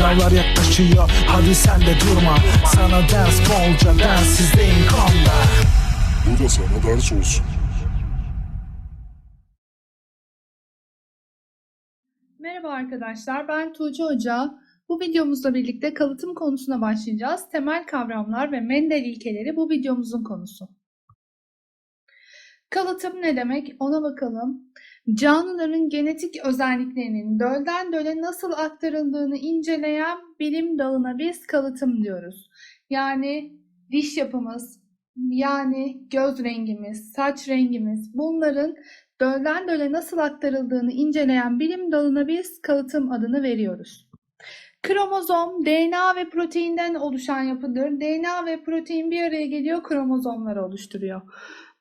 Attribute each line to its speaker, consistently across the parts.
Speaker 1: Sınavlar yaklaşıyor hadi sen de durma Sana ders bolca densizliğin konda
Speaker 2: Bu da sana ders olsun.
Speaker 3: Merhaba arkadaşlar, ben Tuğçe Hoca. Bu videomuzla birlikte kalıtım konusuna başlayacağız. Temel kavramlar ve Mendel ilkeleri bu videomuzun konusu. Kalıtım ne demek? Ona bakalım. Canlıların genetik özelliklerinin dölden döle nasıl aktarıldığını inceleyen bilim dalına biz kalıtım diyoruz. Yani diş yapımız, yani göz rengimiz, saç rengimiz bunların dölden döle nasıl aktarıldığını inceleyen bilim dalına biz kalıtım adını veriyoruz. Kromozom, DNA ve proteinden oluşan yapıdır. DNA ve protein bir araya geliyor, kromozomları oluşturuyor.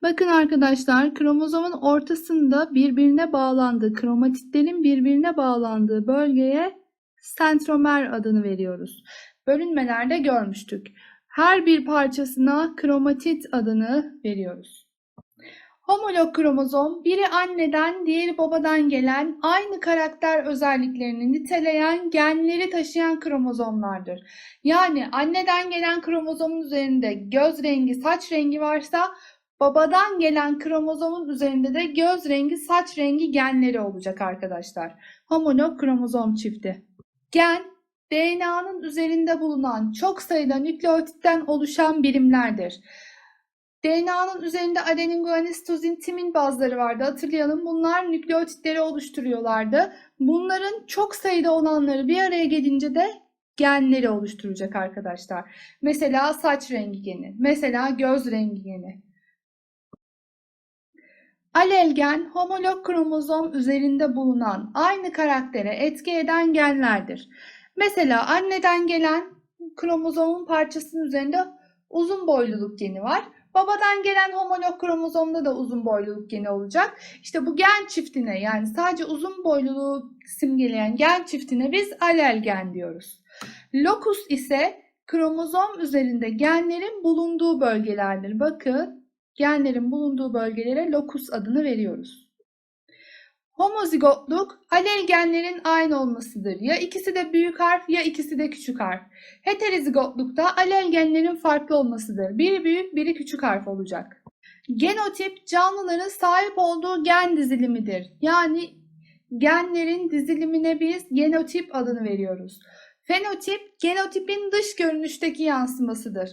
Speaker 3: Bakın arkadaşlar, kromozomun ortasında birbirine bağlandığı, kromatitlerin birbirine bağlandığı bölgeye sentromer adını veriyoruz. Bölünmelerde görmüştük. Her bir parçasına kromatit adını veriyoruz. Homolog kromozom, biri anneden, diğeri babadan gelen, aynı karakter özelliklerini niteleyen, genleri taşıyan kromozomlardır. Yani anneden gelen kromozomun üzerinde göz rengi, saç rengi varsa, babadan gelen kromozomun üzerinde de göz rengi, saç rengi genleri olacak arkadaşlar. Homolog kromozom çifti. Gen, DNA'nın üzerinde bulunan çok sayıda nükleotitten oluşan birimlerdir. DNA'nın üzerinde adenin, guanin, sitozin, timin bazları vardı. Hatırlayalım bunlar nükleotitleri oluşturuyorlardı. Bunların çok sayıda olanları bir araya gelince de genleri oluşturacak arkadaşlar. Mesela saç rengi geni, mesela göz rengi geni. Alel gen, homolog kromozom üzerinde bulunan aynı karaktere etki eden genlerdir. Mesela anneden gelen kromozomun parçasının üzerinde uzun boyluluk geni var. Babadan gelen homolog kromozomda da uzun boyluluk geni olacak. İşte bu gen çiftine yani sadece uzun boyluluğu simgeleyen gen çiftine biz alel gen diyoruz. Lokus ise kromozom üzerinde genlerin bulunduğu bölgelerdir. Bakın genlerin bulunduğu bölgelere lokus adını veriyoruz. Homozigotluk alel genlerin aynı olmasıdır. Ya ikisi de büyük harf ya ikisi de küçük harf. Heterozigotlukta alel genlerin farklı olmasıdır. Biri büyük, biri küçük harf olacak. Genotip canlıların sahip olduğu gen dizilimidir. Yani genlerin dizilimine biz genotip adını veriyoruz. Fenotip genotipin dış görünüşteki yansımasıdır.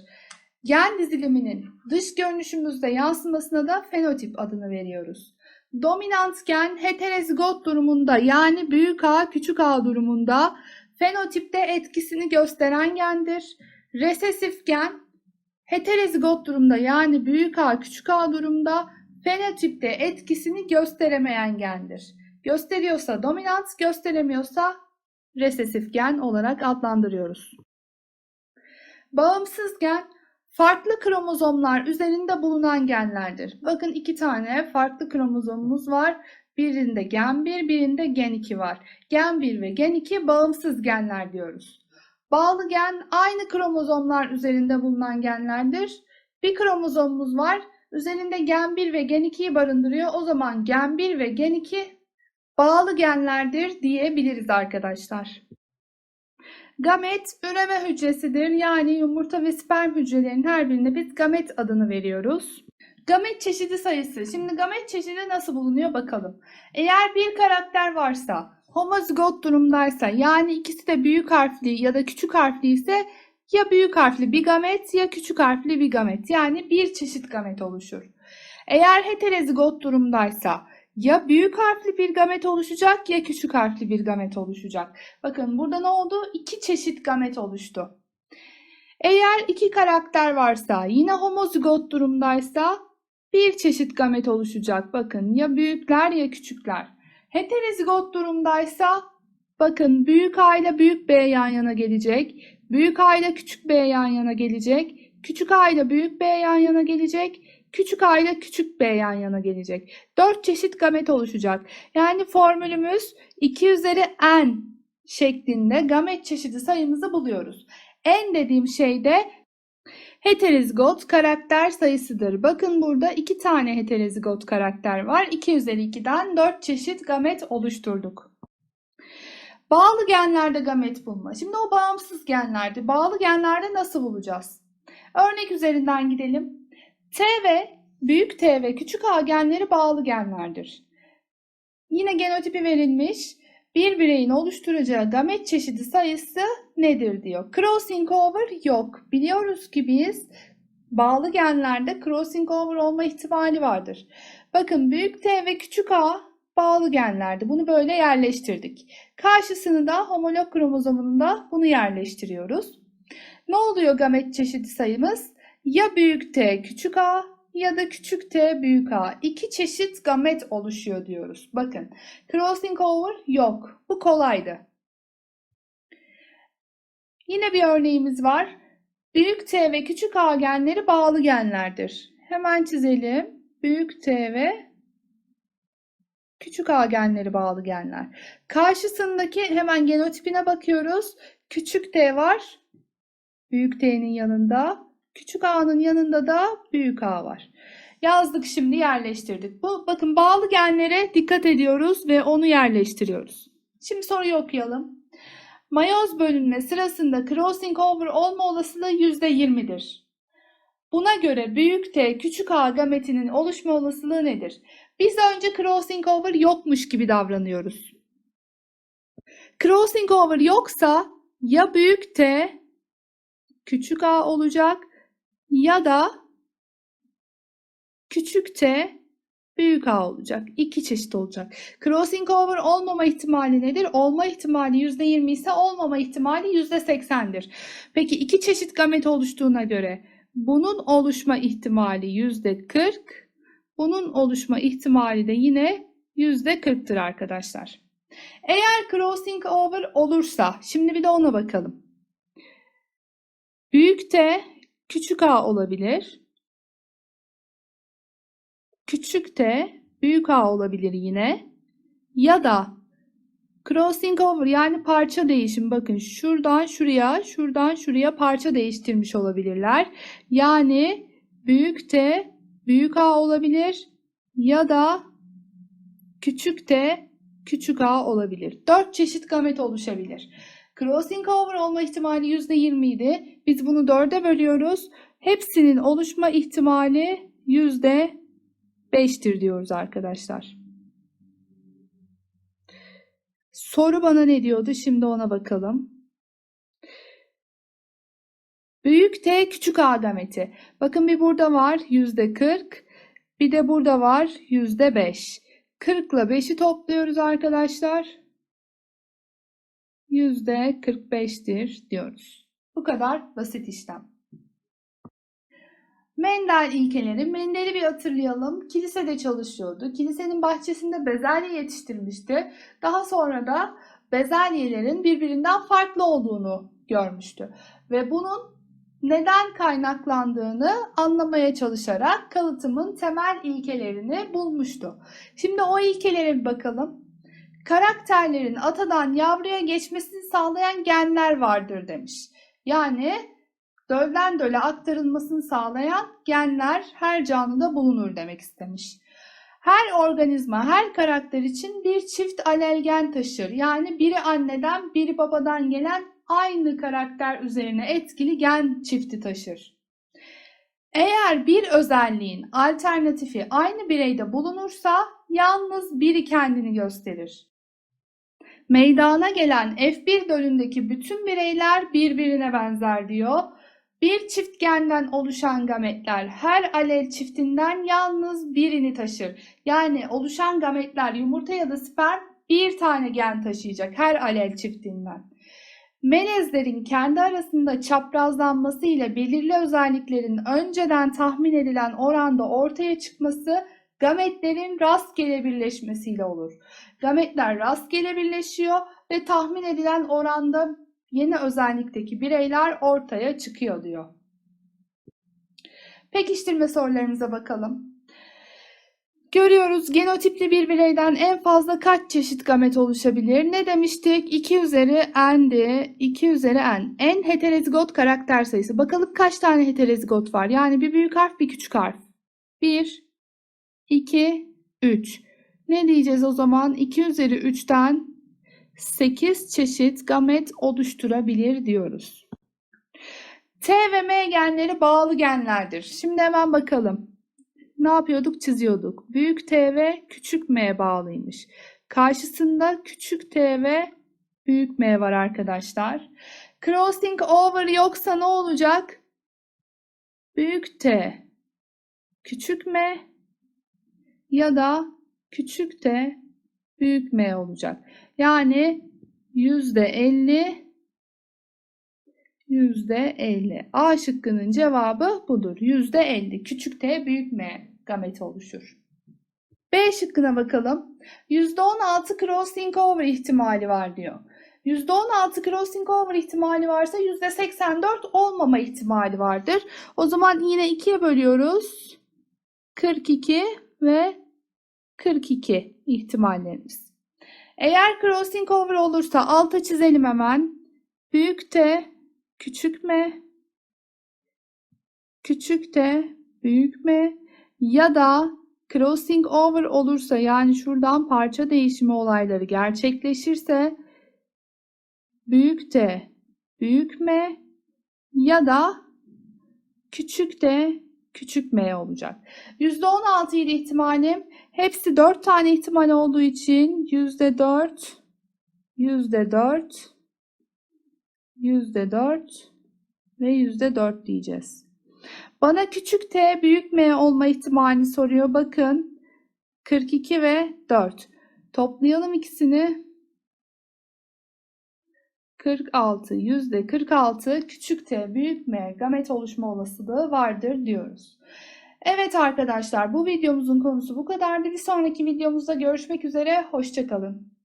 Speaker 3: Gen diziliminin dış görünüşümüzde yansımasına da fenotip adını veriyoruz. Dominant gen heterozigot durumunda yani büyük A küçük A durumunda fenotipte etkisini gösteren gendir. Resesif gen heterozigot durumda yani büyük A küçük A durumda fenotipte etkisini gösteremeyen gendir. Gösteriyorsa dominant, gösteremiyorsa resesif gen olarak adlandırıyoruz. Bağımsız gen farklı kromozomlar üzerinde bulunan genlerdir. Bakın iki tane farklı kromozomumuz var. Birinde gen 1, birinde gen 2 var. Gen 1 ve gen 2 bağımsız genler diyoruz. Bağlı gen aynı kromozomlar üzerinde bulunan genlerdir. Bir kromozomumuz var. Üzerinde gen 1 ve gen 2'yi barındırıyor. O zaman gen 1 ve gen 2 bağlı genlerdir diyebiliriz arkadaşlar. Gamet üreme hücresidir. Yani yumurta ve sperm hücrelerinin her birine biz gamet adını veriyoruz. Gamet çeşidi sayısı. Şimdi gamet çeşidi nasıl bulunuyor bakalım. Eğer bir karakter varsa, homozigot durumdaysa yani ikisi de büyük harfli ya da küçük harfli ise ya büyük harfli bir gamet ya küçük harfli bir gamet. Yani bir çeşit gamet oluşur. Eğer heterozigot durumdaysa ya büyük harfli bir gamet oluşacak ya küçük harfli bir gamet oluşacak. Bakın burada ne oldu? İki çeşit gamet oluştu. Eğer iki karakter varsa yine homozigot durumdaysa bir çeşit gamet oluşacak. Bakın ya büyükler ya küçükler. Heterozigot durumdaysa bakın büyük A ile büyük B yan yana gelecek. Büyük A ile küçük B yan yana gelecek. Küçük A ile büyük B yan yana gelecek. Küçük A ile küçük B yan yana gelecek. Dört çeşit gamet oluşacak. Yani formülümüz 2 üzeri n şeklinde gamet çeşidi sayımızı buluyoruz. N dediğim şey de heterozigot karakter sayısıdır. Bakın burada iki tane heterozigot karakter var. 2 üzeri 2'den 4 çeşit gamet oluşturduk. Bağlı genlerde gamet bulma. Şimdi o bağımsız genlerde. Bağlı genlerde nasıl bulacağız? Örnek üzerinden gidelim. T ve büyük T ve küçük A genleri bağlı genlerdir. Yine genotipi verilmiş. Bir bireyin oluşturacağı gamet çeşidi sayısı nedir diyor. Crossing over yok. Biliyoruz ki biz bağlı genlerde crossing over olma ihtimali vardır. Bakın büyük T ve küçük A bağlı genlerdi. Bunu böyle yerleştirdik. Karşısını da homolog kromozomunun da bunu yerleştiriyoruz. Ne oluyor gamet çeşidi sayımız? Ya büyük T küçük A ya da küçük t büyük A. İki çeşit gamet oluşuyor diyoruz. Bakın crossing over yok. Bu kolaydı. Yine bir örneğimiz var. Büyük T ve küçük A genleri bağlı genlerdir. Hemen çizelim. Büyük T ve küçük A genleri bağlı genler. Karşısındaki hemen genotipine bakıyoruz. Küçük T var. Büyük T'nin yanında. Küçük A'nın yanında da büyük A var. Yazdık şimdi yerleştirdik. Bu bakın bağlı genlere dikkat ediyoruz ve onu yerleştiriyoruz. Şimdi soruyu okuyalım. Mayoz bölünme sırasında crossing over olma olasılığı %20'dir. Buna göre büyük T küçük A gametinin oluşma olasılığı nedir? Biz önce crossing over yokmuş gibi davranıyoruz. Crossing over yoksa ya büyük T küçük A olacak ya da küçük t büyük A olacak. İki çeşit olacak. Crossing over olmama ihtimali nedir? Olma ihtimali %20 ise olmama ihtimali %80'dir. Peki iki çeşit gamet oluştuğuna göre bunun oluşma ihtimali %40, bunun oluşma ihtimali de yine %40'tır arkadaşlar. Eğer crossing over olursa, şimdi bir de ona bakalım. Büyük T küçük a olabilir. Küçük t büyük a olabilir yine. Ya da crossing over yani parça değişim. Bakın şuradan şuraya, şuradan şuraya parça değiştirmiş olabilirler. Yani büyük t büyük a olabilir ya da küçük t küçük a olabilir. Dört çeşit gamet oluşabilir. Crossing over olma ihtimali %20 idi. Biz bunu 4'e bölüyoruz. Hepsinin oluşma ihtimali %5'tir diyoruz arkadaşlar. Soru bana ne diyordu? Şimdi ona bakalım. Büyük T küçük A gameti. Bakın bir burada var %40. Bir de burada var %5. 40 ile 5'i topluyoruz arkadaşlar. %45'tir diyoruz. Bu kadar basit işlem. Mendel ilkeleri. Mendel'i bir hatırlayalım. Kilisede çalışıyordu. Kilisenin bahçesinde bezelye yetiştirmişti. Daha sonra da bezelyelerin birbirinden farklı olduğunu görmüştü. Ve bunun neden kaynaklandığını anlamaya çalışarak kalıtımın temel ilkelerini bulmuştu. Şimdi o ilkelere bir bakalım karakterlerin atadan yavruya geçmesini sağlayan genler vardır demiş. Yani dölden döle aktarılmasını sağlayan genler her canlıda bulunur demek istemiş. Her organizma, her karakter için bir çift alel gen taşır. Yani biri anneden, biri babadan gelen aynı karakter üzerine etkili gen çifti taşır. Eğer bir özelliğin alternatifi aynı bireyde bulunursa yalnız biri kendini gösterir. Meydana gelen F1 dölündeki bütün bireyler birbirine benzer diyor. Bir çift genden oluşan gametler her alel çiftinden yalnız birini taşır. Yani oluşan gametler yumurta ya da sperm bir tane gen taşıyacak her alel çiftinden. Melezlerin kendi arasında çaprazlanması ile belirli özelliklerin önceden tahmin edilen oranda ortaya çıkması gametlerin rastgele birleşmesiyle olur. Gametler rastgele birleşiyor ve tahmin edilen oranda yeni özellikteki bireyler ortaya çıkıyor diyor. Pekiştirme sorularımıza bakalım. Görüyoruz genotipli bir bireyden en fazla kaç çeşit gamet oluşabilir? Ne demiştik? 2 üzeri n'di. 2 üzeri n. En heterozigot karakter sayısı. Bakalım kaç tane heterozigot var? Yani bir büyük harf bir küçük harf. 1, 2, 3. Ne diyeceğiz o zaman? 2 üzeri 3'ten 8 çeşit gamet oluşturabilir diyoruz. T ve M genleri bağlı genlerdir. Şimdi hemen bakalım. Ne yapıyorduk? Çiziyorduk. Büyük T ve küçük M bağlıymış. Karşısında küçük T ve büyük M var arkadaşlar. Crossing over yoksa ne olacak? Büyük T, küçük M ya da küçük T, büyük M olacak. Yani %50 %50. A şıkkının cevabı budur. %50 küçük T büyük M gameti oluşur. B şıkkına bakalım. %16 crossing over ihtimali var diyor. %16 crossing over ihtimali varsa %84 olmama ihtimali vardır. O zaman yine ikiye bölüyoruz. 42 ve 42 ihtimallerimiz. Eğer crossing over olursa alta çizelim hemen. Büyük T, küçük M, küçük T, büyük M ya da crossing over olursa yani şuradan parça değişimi olayları gerçekleşirse büyük T, büyük M ya da küçük T, küçük M olacak. %16 ile ihtimalim hepsi 4 tane ihtimal olduğu için %4, %4, %4 ve %4 diyeceğiz. Bana küçük t büyük m olma ihtimalini soruyor. Bakın 42 ve 4. Toplayalım ikisini. 46 yüzde 46 küçük t büyük m gamet oluşma olasılığı vardır diyoruz. Evet arkadaşlar bu videomuzun konusu bu kadardı. Bir sonraki videomuzda görüşmek üzere. Hoşçakalın.